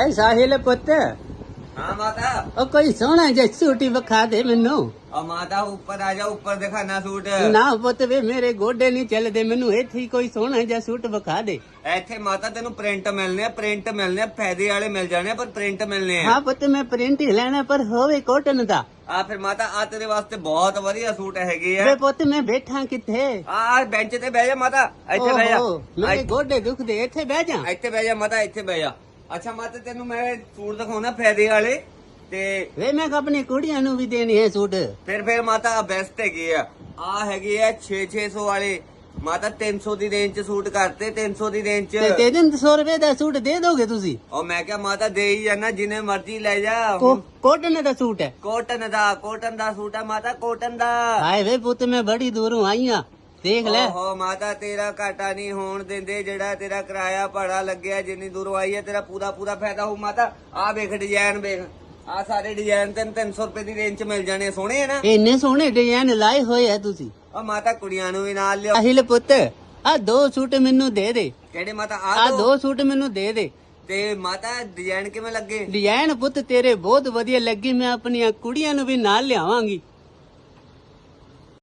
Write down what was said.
ਐ ਸਾਹਿਲ ਪੁੱਤ। ਹਾਂ ਮਾਤਾ। ਉਹ ਕੋਈ ਸੋਹਣਾ ਜਿਹਾ ਸੂਟ ਹੀ ਵਿਖਾ ਦੇ ਮੈਨੂੰ। ਆ ਮਾਤਾ ਉੱਪਰ ਆ ਜਾ ਉੱਪਰ ਦਿਖਾਣਾ ਸੂਟ। ਨਾ ਪੁੱਤ ਵੇ ਮੇਰੇ ਗੋਡੇ ਨਹੀਂ ਚੱਲਦੇ ਮੈਨੂੰ ਇੱਥੇ ਹੀ ਕੋਈ ਸੋਹਣਾ ਜਿਹਾ ਸੂਟ ਵਿਖਾ ਦੇ। ਇੱਥੇ ਮਾਤਾ ਤੈਨੂੰ ਪ੍ਰਿੰਟ ਮਿਲਨੇ ਆ ਪ੍ਰਿੰਟ ਮਿਲਨੇ ਆ ਫਾਇਦੇ ਵਾਲੇ ਮਿਲ ਜਾਣੇ ਆ ਪਰ ਪ੍ਰਿੰਟ ਮਿਲਨੇ ਆ। ਹਾਂ ਪੁੱਤ ਮੈਂ ਪ੍ਰਿੰਟ ਹੀ ਲੈਣਾ ਪਰ ਹੋਵੇ ਕੋਟਨ ਦਾ। ਆ ਫਿਰ ਮਾਤਾ ਆ ਤੇਰੇ ਵਾਸਤੇ ਬਹੁਤ ਵਧੀਆ ਸੂਟ ਹੈਗੇ ਵੇ ਆ ਪੁੱਤ ਮੈਂ ਬੈਠਾ ਕਿੱਥੇ? ਆ ਬੈਂਚ ਤੇ ਬਹਿ ਜਾ ਮਾਤਾ ਇੱਥੇ ਬਹਿ ਓਹੋ, ਜਾ ਮੇਰੇ ਗੋਡੇ ਦੁਖਦੇ ਇੱਥੇ ਬਹਿ ਜਾ। ਇੱਥੇ ਬਹਿ ਜਾ ਮਾਤਾ ਇੱਥੇ ਬਹਿ ਜਾ। ਅੱਛਾ ਮਾਤਾ ਤੈਨੂੰ ਮੈਂ ਸੂਟ ਦਿਖਾਉਣਾ ਫਾਇਦੇ ਵਾਲੇ ਤੇ ਵੇ ਮੈਂ ਆਪਣੀ ਕੁੜੀਆਂ ਨੂੰ ਵੀ ਦੇਣੀ ਹੈ ਸੂਟ। ਫਿਰ ਫਿਰ ਮਾਤਾ ਬੈਸਟ ਹੈਗੇ ਆ। ਆ ਹੈਗੇ ਆ 6 600 ਵਾਲੇ। ਮਾਤਾ 300 ਦੀ ਰੇਂਜ ਚ ਸੂਟ ਕਰਤੇ 300 ਦੀ ਰੇਂਜ ਚ। ਤੇ ਦਿਨ 100 ਰੁਪਏ ਦਾ ਸੂਟ ਦੇ ਦੋਗੇ ਤੁਸੀਂ? ਉਹ ਮੈਂ ਕਿਹਾ ਮਾਤਾ ਦੇ ਹੀ ਜਾਣਾ ਜਿੰਨੇ ਮਰਜ਼ੀ ਲੈ ਜਾ। ਕੋਟਨ ਦਾ ਸੂਟ ਹੈ। ਕੋਟਨ ਦਾ ਕੋਟਨ ਦਾ ਸੂਟ ਆ ਮਾਤਾ ਕੋਟਨ ਦਾ। ਹਾਏ ਵੇ ਪੁੱਤ ਮੈਂ ਬੜੀ ਦੂਰੋਂ ਆਈ ਆ। ਦੇਖ ਲੈ। ਓਹੋ ਮਾਤਾ ਤੇਰਾ ਘਾਟਾ ਨਹੀਂ ਹੋਣ ਦਿੰਦੇ ਜਿਹੜਾ ਤੇਰਾ ਕਿਰਾਇਆ ਭਾੜਾ ਲੱਗਿਆ ਜਿੰਨੀ ਦੂਰੋਂ ਆਈ ਹੈ ਤੇਰਾ ਪੂਰਾ ਪੂਰਾ ਫਾਇਦਾ ਹੋਊ ਮਾਤਾ। ਆ ਵੇਖ ਡਿਜ਼ਾਈਨ ਵੇਖ। ਆ ਸਾਰੇ ਡਿਜ਼ਾਈਨ ਤੈਨੂੰ 300 ਰੁਪਏ ਦੀ ਰੇਂਜ ਚ ਮਿਲ ਜਾਣੇ ਸੋਹਣੇ ਆ ਨਾ? ਇੰਨੇ ਸੋਹਣੇ ਡਿਜ਼ਾਈਨ ਲਾਏ ਹੋਏ ਆ ਤੁਸੀਂ। ਉਹ ਮਾਤਾ ਕੁੜੀਆਂ ਨੂੰ ਵੀ ਨਾਲ ਲਿਓ। ਸਾਹਿਲ ਪੁੱਤ ਆ ਦੋ ਸੂਟ ਮੈਨੂੰ ਦੇ ਦੇ। ਕਿਹੜੇ ਮਾਤਾ? ਆ ਆ ਦੋ। ਸੂਟ ਮੈਨੂੰ ਦੇ ਦੇ। ਤੇ ਮਾਤਾ ਡਿਜ਼ਾਈਨ ਕਿਵੇਂ ਲੱਗੇ? ਡਿਜ਼ਾਈਨ ਪੁੱਤ ਤੇਰੇ ਬਹੁਤ ਵਧੀਆ ਲੱਗੀ ਮੈਂ ਆਪਣੀਆਂ ਕੁੜੀਆਂ ਨੂੰ ਵੀ ਨਾਲ ਲਿਆਵਾਂਗੀ।